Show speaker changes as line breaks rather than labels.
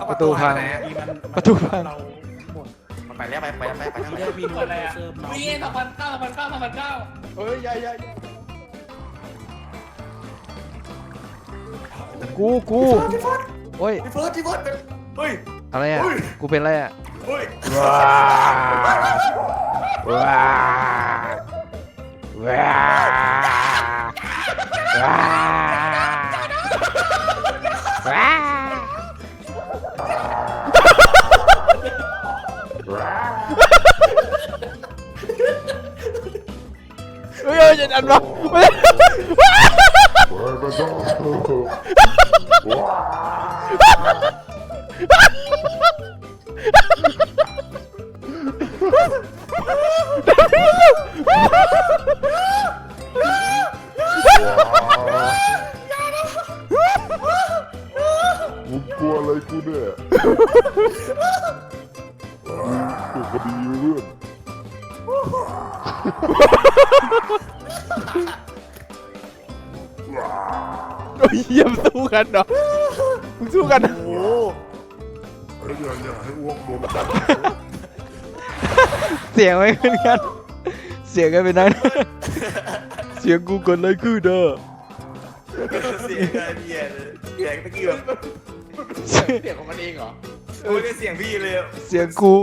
เอา
ประตูพัง
หายไปไหนอะ
มีมัน
ประตูพัง
เราหมด
มันไปแล้วไปไปไปไปทางไหน
เรียกมีอะไรอะมีสองพันเก้าสองพันเก้าสองพันเก้า
เฮ้ยใหญ่ใหญ่
กูกูโอ้ย
พี่เฟิร์สพี่เฟิร์สเป็นเฮ้ย
อะไรอะกูเป็นอะไรอะ
เฮ้ย
ว้าว้าว้าว้าว้ เฮ้ยเฮ้ยจะดันวะเฮ้ย
มึงกลัวอะไรกูเนี่ยมึงถูกคดีเพื่อน
โอ้ยเยี่ยมสู้กันเหรอมึงสู้กันเหรอ
โอ้
ไอ้อย่าอย่าให้อ้วกโดนกัด
เสียงไม่เหมือนกัน เสียงกันเป็นนั้น เสียงกูกดอะไรคือเด้อ
เสียงอะไรพี่เลยเสียงเมื่อกี้แบบ
เสียงของมันเองเหรอ
โอ้ยเสียงพี่เลยอะ
เสียงกู